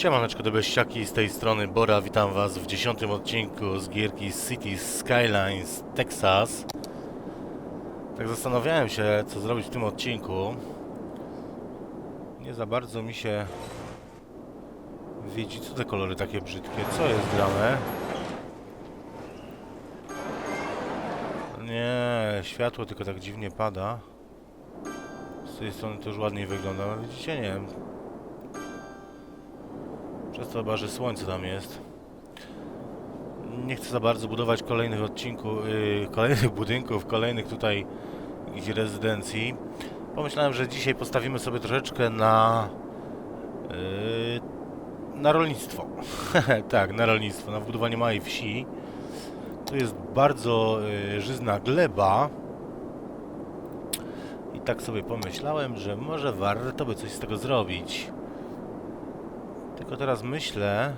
Siemaneczko do beściaki, z tej strony Bora, witam was w dziesiątym odcinku z gierki City Skylines Texas. Tak zastanawiałem się, co zrobić w tym odcinku. Nie za bardzo mi się widzi, co te kolory takie brzydkie, co jest grane? Nie, światło tylko tak dziwnie pada. Z tej strony to już ładniej wygląda, no widzicie, nie wiem. Przez chyba, że słońce tam jest. Nie chcę za bardzo budować kolejnych odcinków, yy, kolejnych budynków, kolejnych tutaj rezydencji. Pomyślałem, że dzisiaj postawimy sobie troszeczkę na yy, na rolnictwo. tak, na rolnictwo, na budowanie małej wsi. Tu jest bardzo yy, żyzna gleba. I tak sobie pomyślałem, że może warto by coś z tego zrobić. Tylko teraz myślę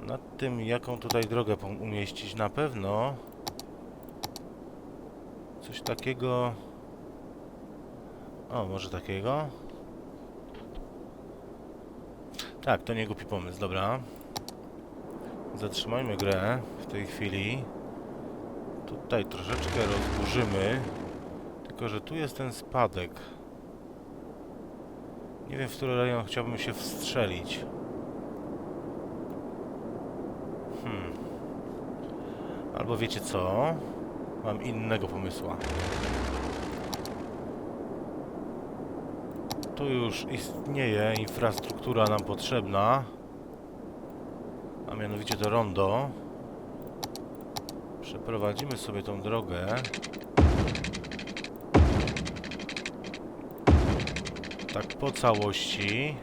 nad tym, jaką tutaj drogę umieścić. Na pewno coś takiego. O, może takiego? Tak, to nie głupi pomysł, dobra. Zatrzymajmy grę w tej chwili. Tutaj troszeczkę rozburzymy. Tylko, że tu jest ten spadek. Nie wiem, w który rejon chciałbym się wstrzelić. Hmm. Albo wiecie co? Mam innego pomysła. Tu już istnieje infrastruktura nam potrzebna. A mianowicie to rondo. Przeprowadzimy sobie tą drogę. Tak po całości.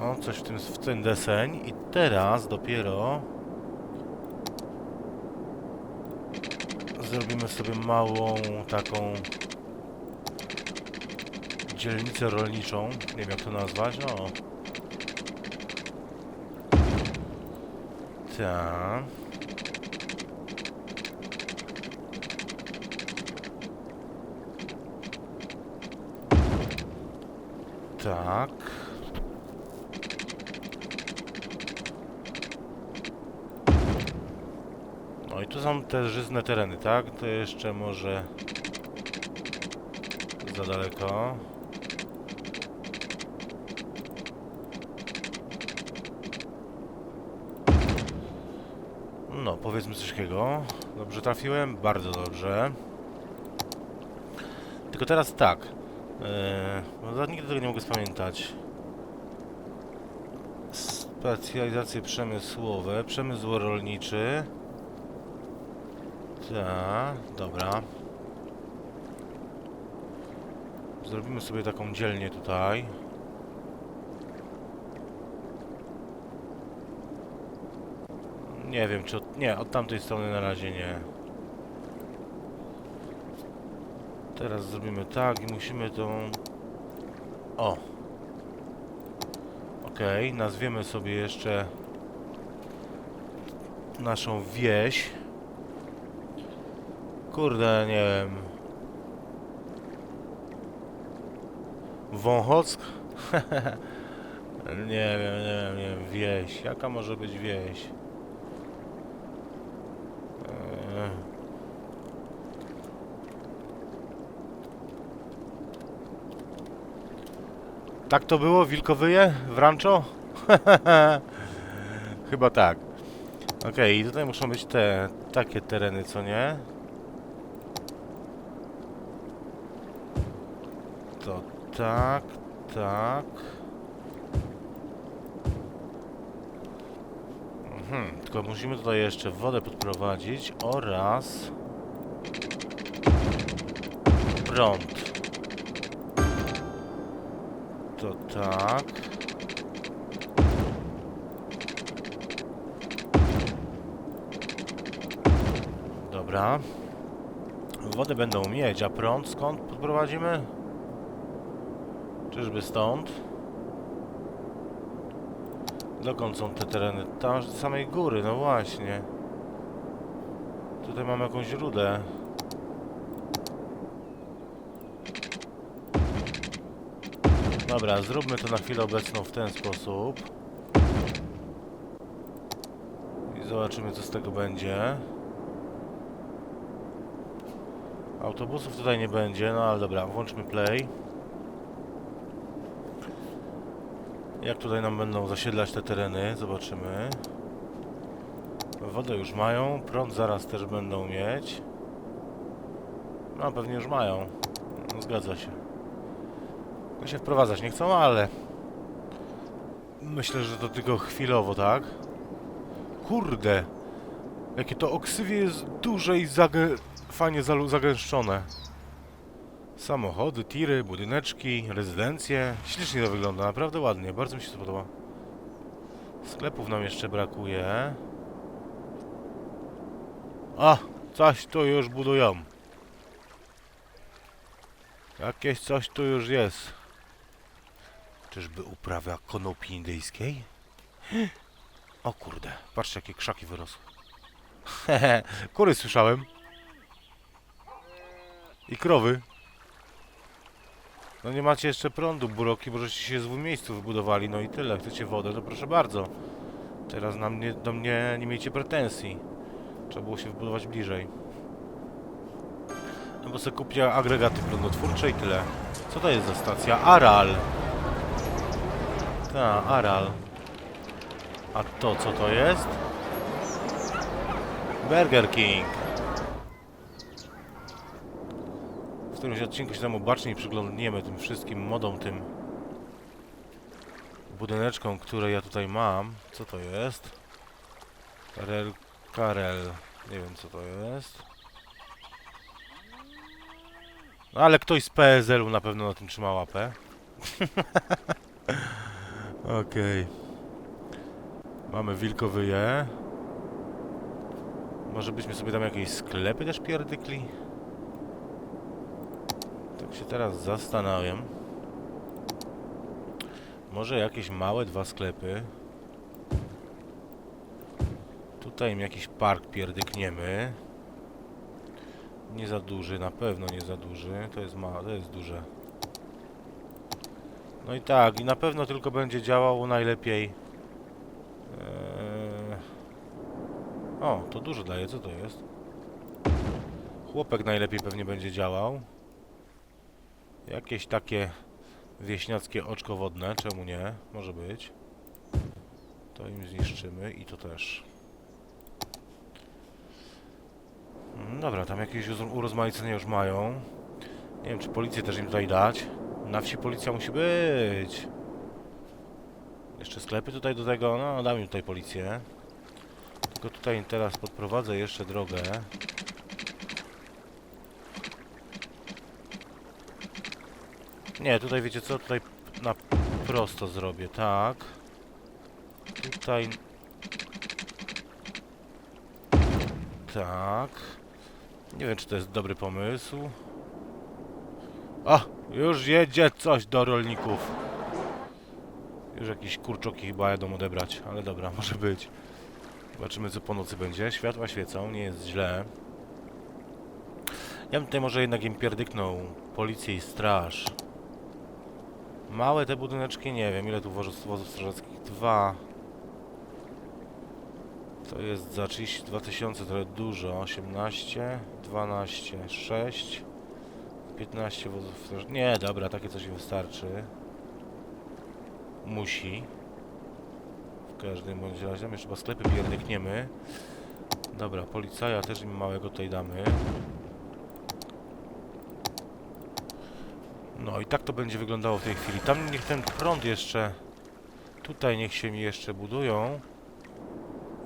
O, coś w tym, w ten deseń. I teraz dopiero zrobimy sobie małą taką dzielnicę rolniczą. Nie wiem jak to nazwać. No. Tak. Tak. No i tu są te żyzne tereny, tak? To jeszcze może za daleko. No, powiedzmy coś takiego. Dobrze trafiłem? Bardzo dobrze. Tylko teraz tak. Nigdy tego nie mogę spamiętać. Specjalizacje przemysłowe, przemysł rolniczy. Tak, dobra. Zrobimy sobie taką dzielnię tutaj. Nie wiem, czy od, nie, od tamtej strony na razie nie. Teraz zrobimy tak i musimy tą... O! Okej, nazwiemy sobie jeszcze naszą wieś. Kurde, nie wiem. Wąchock? nie wiem, nie wiem, nie wiem. Wieś. Jaka może być wieś? Eee. Tak to było? Wilkowyje? W rancho? Chyba tak. Okej, i tutaj muszą być te takie tereny, co nie? To tak, tak. Mhm, tylko musimy tutaj jeszcze wodę podprowadzić oraz prąd. To tak. Dobra. Wodę będą mieć, a prąd skąd podprowadzimy? Czyżby stąd? Dokąd są te tereny? Tam do samej góry, no właśnie. Tutaj mamy jakąś rudę. Dobra, zróbmy to na chwilę obecną w ten sposób. I zobaczymy, co z tego będzie. Autobusów tutaj nie będzie, no ale dobra, włączmy play. Jak tutaj nam będą zasiedlać te tereny, zobaczymy. Wodę już mają, prąd zaraz też będą mieć. No, pewnie już mają. No, zgadza się. Się wprowadzać nie chcą, ale... Myślę, że to tylko chwilowo, tak? Kurde! Jakie to oksywie jest duże i zagę... fajnie zagęszczone. Samochody, tiry, budyneczki, rezydencje. Ślicznie to wygląda, naprawdę ładnie, bardzo mi się to podoba. Sklepów nam jeszcze brakuje. A, coś tu już budują. Jakieś coś tu już jest. Czyżby uprawa konopi indyjskiej? O kurde, patrzcie jakie krzaki wyrosły. Hehe, kury słyszałem. I krowy. No nie macie jeszcze prądu, buroki, bo żeście się w złym miejscu wybudowali, no i tyle. Chcecie wodę, to proszę bardzo. Teraz na mnie, do mnie nie miejcie pretensji. Trzeba było się wybudować bliżej. No bo sobie kupię agregaty prądotwórcze i tyle. Co to jest za stacja? Aral! Ta, Aral. A to co to jest? Burger King. W którymś odcinku się temu baczniej przyglądniemy tym wszystkim modom, tym budyneczkom, które ja tutaj mam. Co to jest? Rel Karel. Nie wiem co to jest. No ale ktoś z PSL-u na pewno na tym trzyma łapę. Okej. Mamy wilkowyje. Może byśmy sobie tam jakieś sklepy też pierdykli? Tak się teraz zastanawiam. Może jakieś małe dwa sklepy. Tutaj jakiś park pierdykniemy. Nie za duży, na pewno nie za duży. To jest małe, to jest duże. No i tak, i na pewno tylko będzie działał najlepiej. Eee... O, to dużo daje, co to jest? Chłopek najlepiej pewnie będzie działał. Jakieś takie wieśniackie oczko wodne, czemu nie? Może być. To im zniszczymy i to też. Mm, Dobra, tam jakieś urozmaicenia już mają. Nie wiem, czy policję też im tutaj dać. Na wsi policja musi być. Jeszcze sklepy tutaj do tego. No, dam im tutaj policję. Tylko tutaj teraz podprowadzę jeszcze drogę. Nie, tutaj wiecie co? Tutaj na prosto zrobię, tak. Tutaj... Tak. Nie wiem, czy to jest dobry pomysł. A! Już jedzie coś do rolników. Już jakieś kurczoki chyba jadą odebrać, ale dobra, może być. Zobaczymy, co po nocy będzie. Światła świecą, nie jest źle. Ja bym tutaj może jednak im pierdyknął policję i straż. Małe te budyneczki, nie wiem, ile tu wozów, strażackich? Dwa. To jest za 32 tysiące, trochę dużo. 18, 12, 6, 15 wozów. Nie, dobra, takie coś mi wystarczy. Musi. W każdym bądź razie. Jeszcze chyba sklepy pierdykniemy. Dobra, policaja też im małego tutaj damy. No i tak to będzie wyglądało w tej chwili. Tam niech ten prąd jeszcze... Tutaj niech się mi jeszcze budują.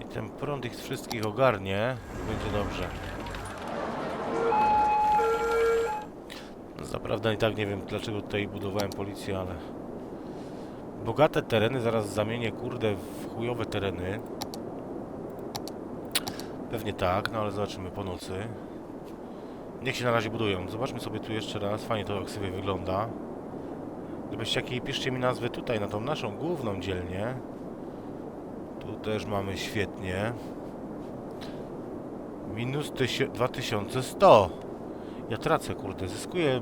I ten prąd ich wszystkich ogarnie. Będzie dobrze. Zaprawdę i tak nie wiem dlaczego tutaj budowałem policję, ale... Bogate tereny zaraz zamienię kurde w chujowe tereny. Pewnie tak, no ale zobaczymy po nocy. Niech się na razie budują. Zobaczmy sobie tu jeszcze raz. Fajnie to aksywie wygląda. Gdybyście jakiej piszcie mi nazwę tutaj, na tą naszą główną dzielnię. Tu też mamy świetnie. Minus tysi- 2100. Ja tracę, kurde. Zyskuję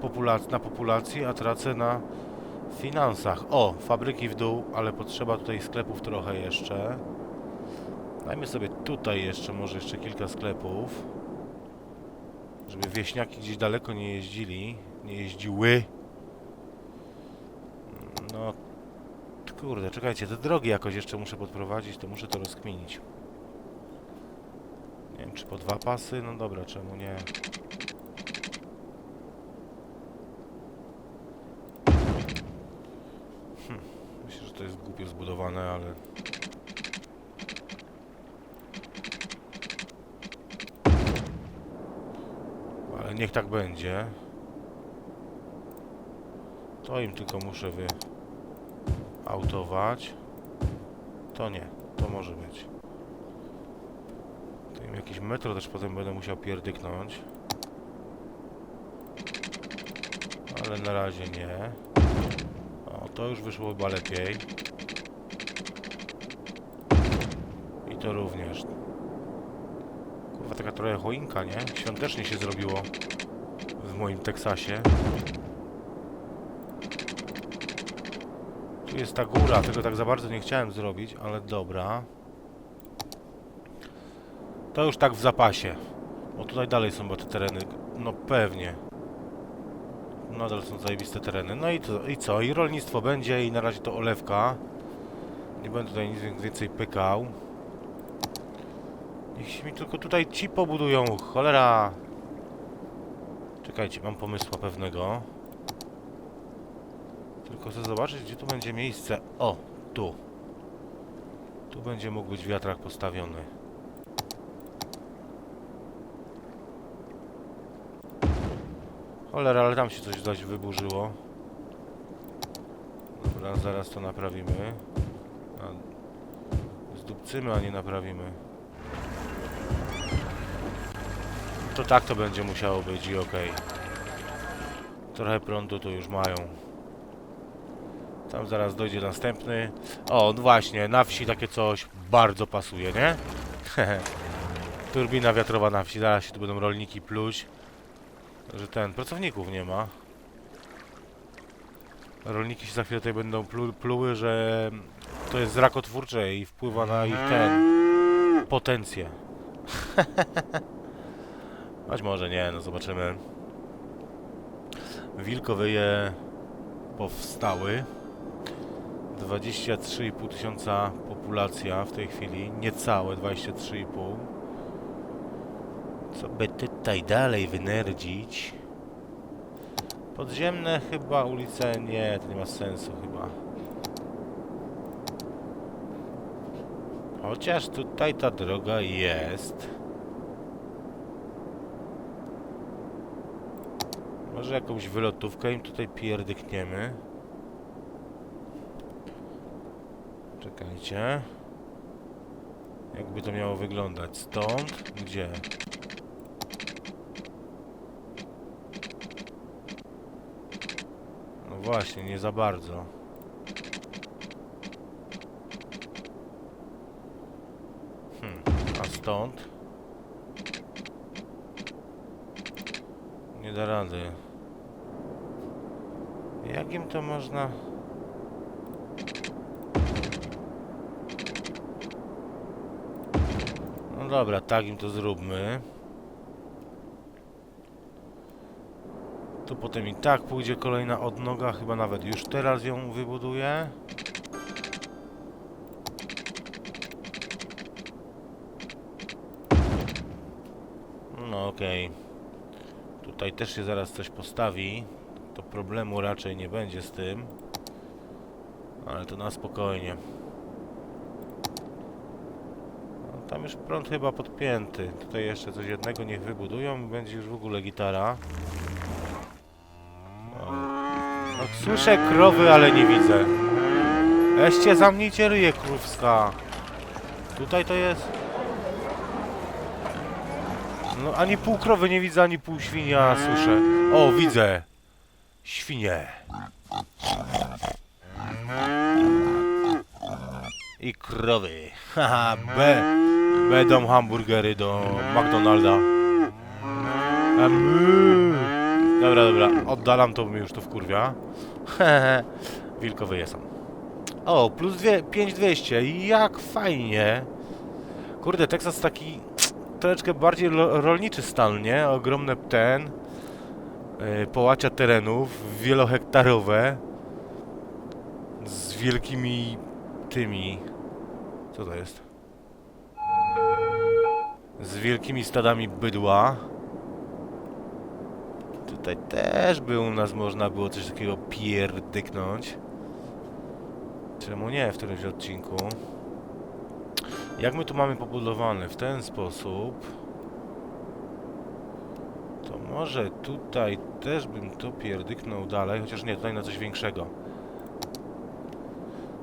populac na populacji, a tracę na finansach. O, fabryki w dół, ale potrzeba tutaj sklepów trochę jeszcze. Dajmy sobie tutaj jeszcze, może jeszcze kilka sklepów. Żeby wieśniaki gdzieś daleko nie jeździli. Nie jeździły. No, kurde, czekajcie, te drogi jakoś jeszcze muszę podprowadzić, to muszę to rozkminić. Nie wiem, czy po dwa pasy? No dobra, czemu nie? Hm, myślę, że to zbudowane, ale... Ale niech tak będzie. To im tylko muszę wy... autować. To nie, to może być. To im jakiś metro też potem będę musiał pierdyknąć. Ale na razie nie. O, to już wyszło chyba lepiej. To również. Kurwa, taka trochę choinka, nie? Świątecznie się zrobiło w moim Teksasie. Tu jest ta góra, tego tak za bardzo nie chciałem zrobić, ale dobra. To już tak w zapasie. Bo tutaj dalej są chyba te tereny. No pewnie. Nadal są zajebiste tereny. No i, to, i co? I rolnictwo będzie i na razie to olewka. Nie będę tutaj nic wię- więcej pykał. Niech się mi tylko tutaj ci pobudują. Cholera! Czekajcie, mam pomysła pewnego. Tylko chcę zobaczyć, gdzie tu będzie miejsce. O, tu. Tu będzie mógł być wiatrak postawiony. Cholera, ale tam się coś dość wyburzyło. Dobra, zaraz to naprawimy. A, zdupcymy, a nie naprawimy. To tak to będzie musiało być i okej. Trochę prądu tu już mają. Tam zaraz dojdzie następny. O, no właśnie, na wsi takie coś bardzo pasuje, nie? Turbina wiatrowa na wsi, zaraz się tu będą rolniki pluć. Że ten, pracowników nie ma. Rolniki się za chwilę tutaj będą plu, pluły, że to jest rakotwórcze i wpływa na ich ten potencję. Choć może nie, no zobaczymy. Wilkowyje powstały. 23,5 tysiąca populacja w tej chwili, niecałe 23,5. Co by tutaj dalej wynerdzić? Podziemne chyba ulice nie, to nie ma sensu chyba. Chociaż tutaj ta droga jest. Może jakąś wylotówkę im tutaj pierdykniemy. Czekajcie. Jakby to miało wyglądać? Stąd? Gdzie? No właśnie, nie za bardzo. Hmm, a stąd? Nie da rady. Jakim to można... No dobra, tak im to zróbmy. Tu potem i tak pójdzie kolejna odnoga, chyba nawet już teraz ją wybuduję. No okej. Tutaj też się zaraz coś postawi. To problemu raczej nie będzie z tym. Ale to na spokojnie. No, tam już prąd chyba podpięty. Tutaj jeszcze coś jednego niech wybudują będzie już w ogóle gitara. O. No, słyszę krowy, ale nie widzę. Weźcie, zamknijcie ryje krówska. Tutaj to jest... No ani pół krowy nie widzę, ani pół świnia słyszę. O, widzę. Świnie. I krowy. Haha, B. Będą hamburgery do McDonalda. Dobra, dobra, oddalam to, mnie już to wkurwia. Wilkowy jestem. O, plus dwie, 5200, jak fajnie. Kurde, Teksas taki troszeczkę bardziej rolniczy stan, nie? Ogromne ten, połacia terenów, wielohektarowe, z wielkimi tymi, co to jest? Z wielkimi stadami bydła. Tutaj też by u nas można było coś takiego pierdyknąć. Czemu nie w którymś odcinku? Jak my tu mamy pobudowane? W ten sposób. To może tutaj też bym to pierdyknął dalej, chociaż nie, tutaj na coś większego.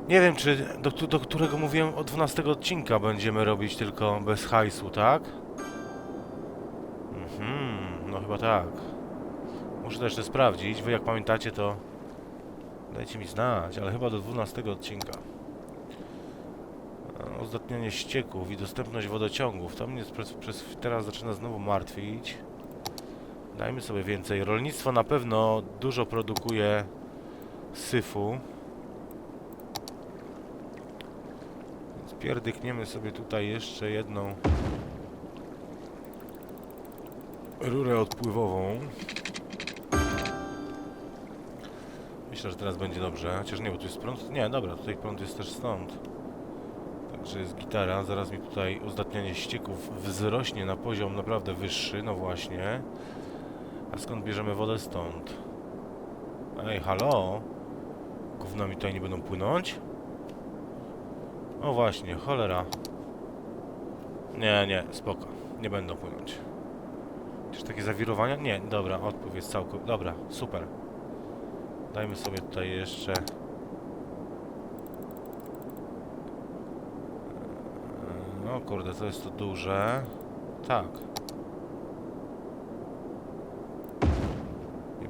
Nie wiem, czy do, do którego mówiłem od 12 odcinka będziemy robić tylko bez hajsu, tak? Mhm, no chyba tak. Muszę to jeszcze sprawdzić. Wy jak pamiętacie, to dajcie mi znać, ale chyba do 12 odcinka. Uzdatnianie ścieków i dostępność wodociągów. To mnie przez, przez teraz zaczyna znowu martwić. Dajmy sobie więcej. Rolnictwo na pewno dużo produkuje syfu. Więc pierdykniemy sobie tutaj jeszcze jedną rurę odpływową. Myślę, że teraz będzie dobrze. Chociaż nie, bo tu jest prąd. Nie, dobra, tutaj prąd jest też stąd. Także jest gitara. Zaraz mi tutaj uzdatnianie ścieków wzrośnie na poziom naprawdę wyższy. No właśnie. A skąd bierzemy wodę stąd? Ej, halo? Gówno mi tutaj nie będą płynąć? O właśnie, cholera. Nie, nie, spoko. Nie będą płynąć. Czy takie zawirowania? Nie, dobra, odpływ jest całkowicie... Dobra, super. Dajmy sobie tutaj jeszcze... No kurde, to jest to duże. Tak.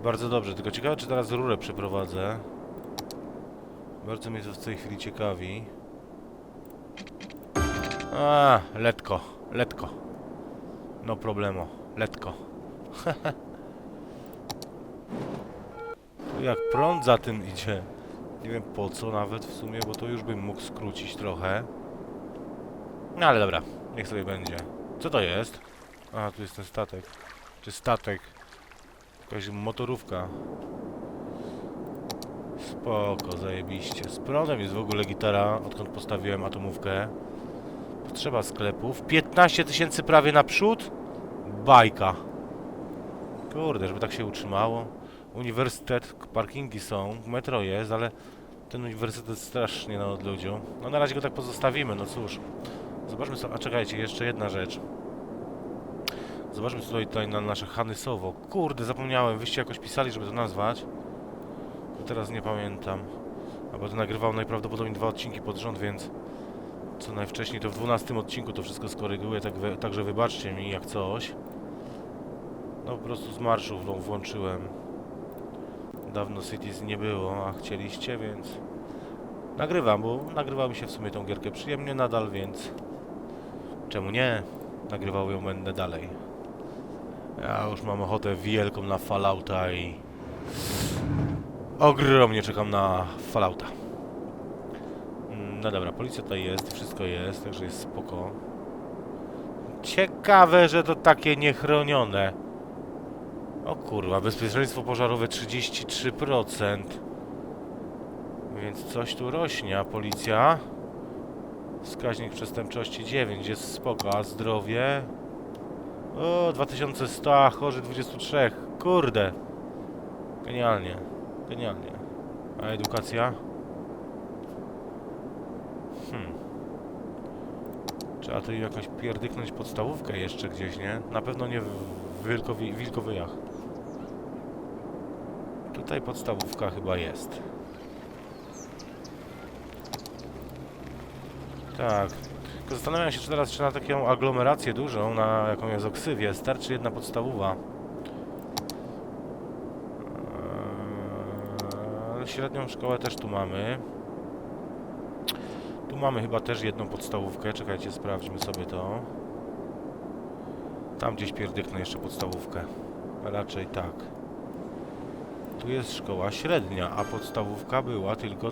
Bardzo dobrze, tylko ciekawe czy teraz rurę przeprowadzę. Bardzo mnie to w tej chwili ciekawi. A, letko, letko. No problemo, letko. Jak prąd za tym idzie. Nie wiem po co nawet w sumie, bo to już bym mógł skrócić trochę. No ale dobra, niech sobie będzie. Co to jest? A, tu jest ten statek. Czy statek? Jakaś motorówka. Spoko, zajebiście. Z prądem jest w ogóle gitara, odkąd postawiłem atomówkę. Potrzeba sklepów. 15 tysięcy prawie naprzód? Bajka. Kurde, żeby tak się utrzymało. Uniwersytet, parkingi są, metro jest, ale ten uniwersytet strasznie na odludziu. No na razie go tak pozostawimy, no cóż. Zobaczmy sobie, a czekajcie, jeszcze jedna rzecz. Zobaczmy co tutaj, tutaj na nasze Hanysowo. Kurde, zapomniałem, wyście jakoś pisali, żeby to nazwać. To teraz nie pamiętam. A będę nagrywał najprawdopodobniej dwa odcinki pod rząd, więc co najwcześniej to w 12 odcinku to wszystko skoryguję, tak we, także wybaczcie mi jak coś. No po prostu z marszu włączyłem. Dawno Cities nie było, a chcieliście, więc nagrywam, bo nagrywa mi się w sumie tą gierkę przyjemnie nadal, więc czemu nie? Nagrywał ją będę dalej. Ja już mam ochotę wielką na Fallouta i ogromnie czekam na Fallouta. Mm, No dobra, policja tutaj jest, wszystko jest, także jest spoko. Ciekawe, że to takie niechronione. O kurwa, bezpieczeństwo pożarowe 33%. Więc coś tu rośnie, a policja? Wskaźnik przestępczości 9, jest spoko, a zdrowie? O, 2100, a chorzy 23. Kurde. Genialnie, genialnie. A edukacja? Hmm. Trzeba tu jakoś pierdyknąć podstawówkę jeszcze gdzieś, nie? Na pewno nie w Wilkowi, Wilkowyjach. Tutaj podstawówka chyba jest. Tak. Zastanawiam się, czy teraz czy na taką aglomerację dużą, na jaką jest oksywie, starczy jedna podstawowa. Eee, średnią szkołę też tu mamy. Tu mamy chyba też jedną podstawówkę. Czekajcie, sprawdźmy sobie to. Tam gdzieś pierdyknę jeszcze podstawówkę. Raczej tak. Tu jest szkoła średnia, a podstawówka była tylko...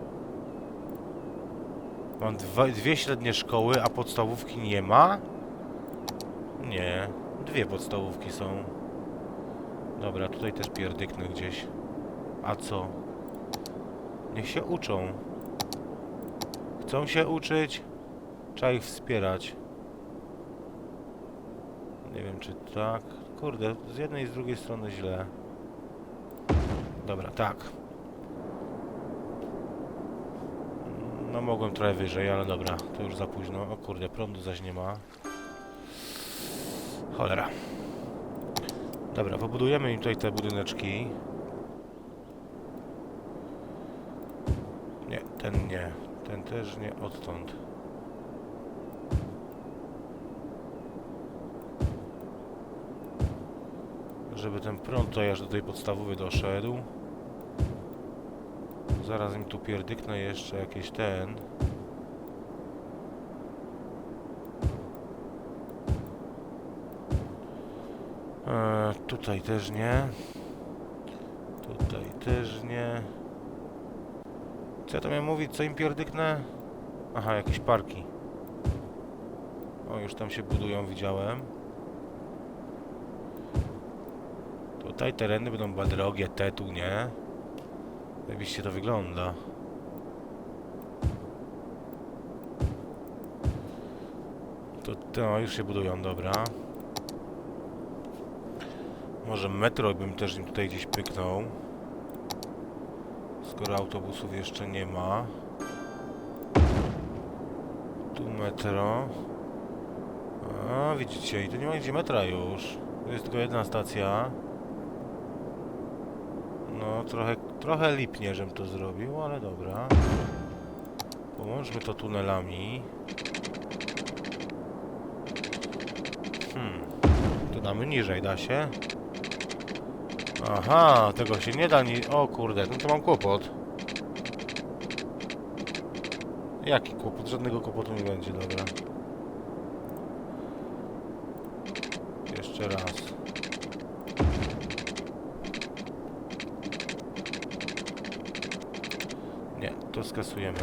Mam dwa, dwie średnie szkoły, a podstawówki nie ma? Nie, dwie podstawówki są. Dobra, tutaj też pierdyknę gdzieś. A co? Niech się uczą. Chcą się uczyć? Trzeba ich wspierać. Nie wiem czy tak. Kurde, z jednej i z drugiej strony źle. Dobra, tak. No mogłem trochę wyżej, ale dobra, to już za późno. O kurde, prądu zaś nie ma. Cholera. Dobra, pobudujemy im tutaj te budyneczki. Nie, ten nie. Ten też nie odtąd. Żeby ten prąd tutaj aż do tej podstawowy doszedł. Zaraz mi tu pierdyknę jeszcze jakieś ten. Eee, tutaj też nie. Tutaj też nie. Co ja tam miałem mówić? Co im pierdyknę? Aha, jakieś parki. O, już tam się budują, widziałem. Tutaj tereny będą chyba drogie, te tu nie. Zajebiście to wygląda. To, to już się budują, dobra. Może metro bym też im tutaj gdzieś pyknął. Skoro autobusów jeszcze nie ma. Tu metro. A, widzicie, i tu nie ma gdzie metra już. Jest tylko jedna stacja. No, trochę, trochę lipnie, żem to zrobił, ale dobra. Połączmy to tunelami. Hmm. To damy niżej, da się? Aha, tego się nie da ni... O kurde, no to mam kłopot. Jaki kłopot? Żadnego kłopotu nie będzie, dobra. Jeszcze raz. Nie, to skasujemy.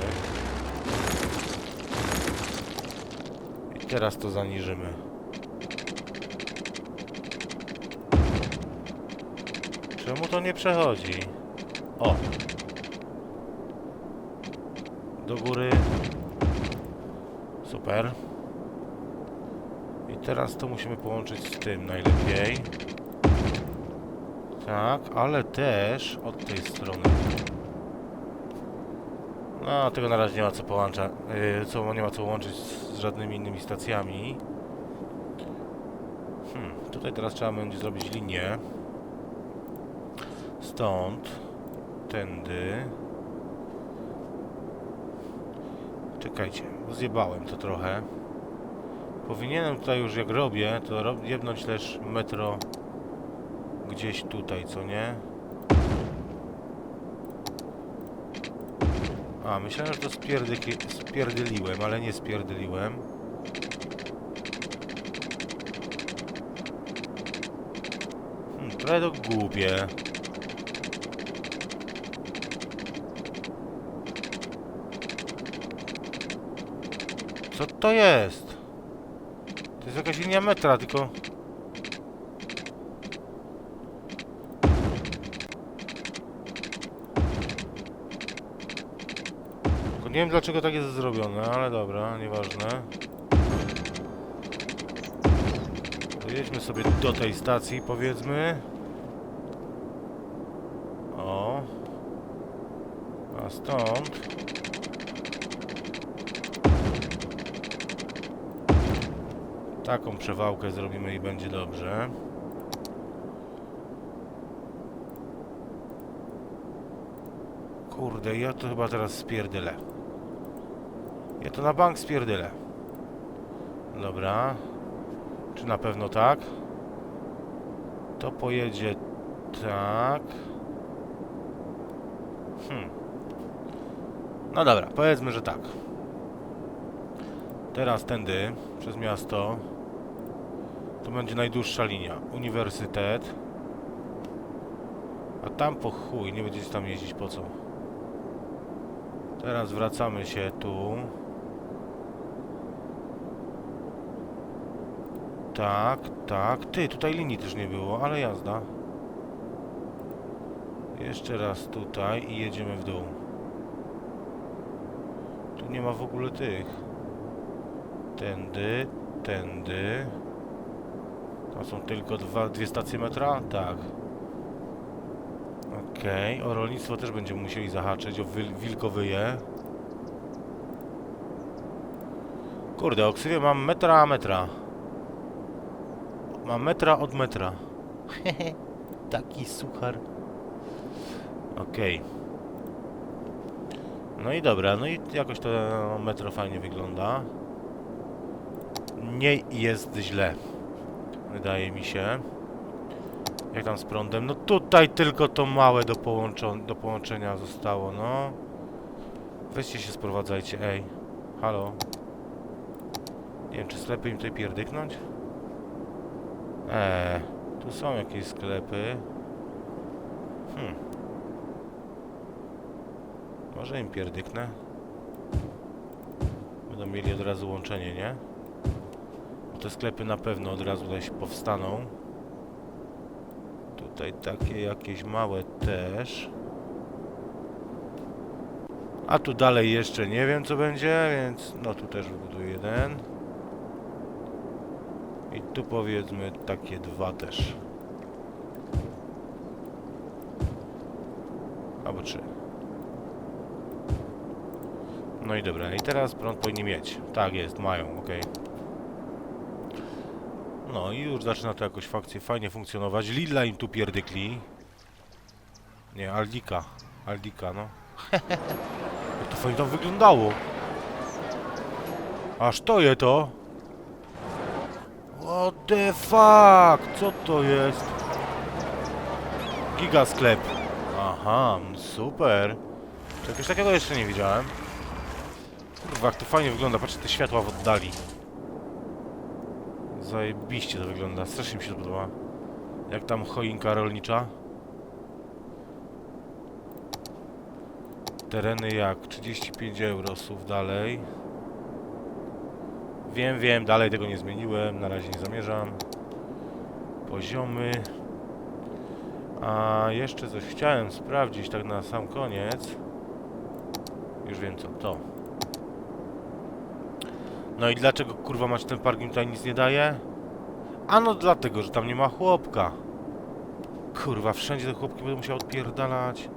I teraz to zaniżymy. Czemu to nie przechodzi? O! Do góry. Super. I teraz to musimy połączyć z tym najlepiej. Tak, ale też od tej strony. No, tego na razie nie ma co połącza, yy, co nie ma co łączyć z żadnymi innymi stacjami. Hmm, tutaj teraz trzeba będzie zrobić linię. Stąd, tędy. Czekajcie, zjebałem to trochę. Powinienem tutaj już jak robię, to rob jebnąć też metro gdzieś tutaj, co nie? A, myślałem, że to spierdyki, spierdyliłem, ale nie spierdyliłem. Hmm, trochę to głupie. Co to jest? To jest jakaś linia metra, tylko... nie wiem dlaczego tak jest zrobione, ale dobra, nieważne. Dojedźmy sobie do tej stacji, powiedzmy. O. A stąd... Taką przewałkę zrobimy i będzie dobrze. Kurde, ja to chyba teraz spierdylę. Ja to na bank spierdylę. Dobra. Czy na pewno tak? To pojedzie tak. Hmm. No dobra, powiedzmy, że tak. Teraz tędy, przez miasto. To będzie najdłuższa linia. Uniwersytet. A tam po chuj, nie będziecie tam jeździć po co? Teraz wracamy się tu. Tak, tak. Ty, tutaj linii też nie było, ale jazda. Jeszcze raz tutaj i jedziemy w dół. Tu nie ma w ogóle tych. Tędy, tędy. Tam są tylko dwa, dwie stacje metra? Tak. Okej, o rolnictwo też będziemy musieli zahaczyć, o wil wilkowyje. Kurde, o ksywie mam metra a metra. Mam metra od metra. Taki suchar. Okej. No i dobra, no i jakoś to metro fajnie wygląda. Nie jest źle. Wydaje mi się. Jak tam z prądem? No tutaj tylko to małe do, do połączenia zostało, no. Weźcie się sprowadzajcie, ej. Halo. Nie wiem, czy sklepy im tutaj pierdyknąć? Eee, tu są jakieś sklepy. Hmm. Może im pierdyknę? Będą mieli od razu łączenie, nie? Bo te sklepy na pewno od razu tutaj powstaną. Tutaj takie jakieś małe też. A tu dalej jeszcze nie wiem co będzie, więc no tu też wybuduję jeden. I tu powiedzmy takie dwa też. Albo trzy. No i dobra, i teraz prąd powinni mieć. Tak jest, mają, ok. No i już zaczyna to jakoś fakcje fajnie funkcjonować. Lilla im tu pierdykli. Nie, Aldika. Aldika, no. Jak to fajnie tam wyglądało. Aż to je to. What the fuck? Co to jest? Giga sklep. Aha, super. Czegoś takiego jeszcze nie widziałem. Kurwa, jak to fajnie wygląda. Patrzcie te światła w oddali. Zajebiście to wygląda. Strasznie mi się to podoba. Jak tam choinka rolnicza? Tereny jak? 35 euro słów dalej. Wiem, wiem, dalej tego nie zmieniłem. Na razie nie zamierzam. Poziomy. A jeszcze coś chciałem sprawdzić tak na sam koniec. Już wiem co, to. No i dlaczego kurwa macie ten parking tutaj nic nie daje? Ano dlatego, że tam nie ma chłopka. Kurwa, wszędzie te chłopki będę musiał odpierdalać.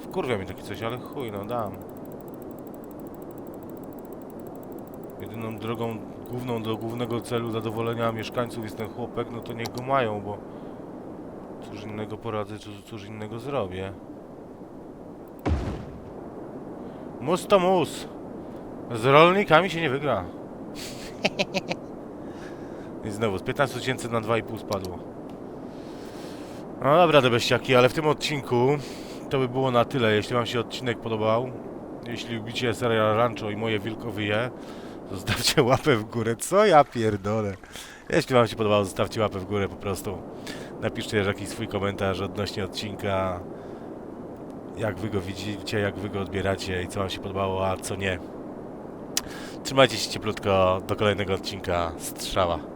Wkurwia mi takie coś, ale chuj, no dam. Jedyną drogą główną do głównego celu zadowolenia mieszkańców jest ten chłopek, no to niech go mają, bo cóż innego poradzę, cóż, cóż innego zrobię. Mus to mus. Z rolnikami się nie wygra. I znowu z 15 tysięcy na 2,5 spadło. No dobra, debeściaki, ale w tym odcinku to by było na tyle. Jeśli wam się odcinek podobał, jeśli lubicie serial Rancho i moje wilkowyje, zostawcie łapę w górę. Co ja pierdolę? Jeśli wam się podobało, zostawcie łapę w górę po prostu. Napiszcie jakiś swój komentarz odnośnie odcinka. Jak wy go widzicie, jak wy go odbieracie i co wam się podobało, a co nie. Trzymajcie się cieplutko. Do kolejnego odcinka. Strzała.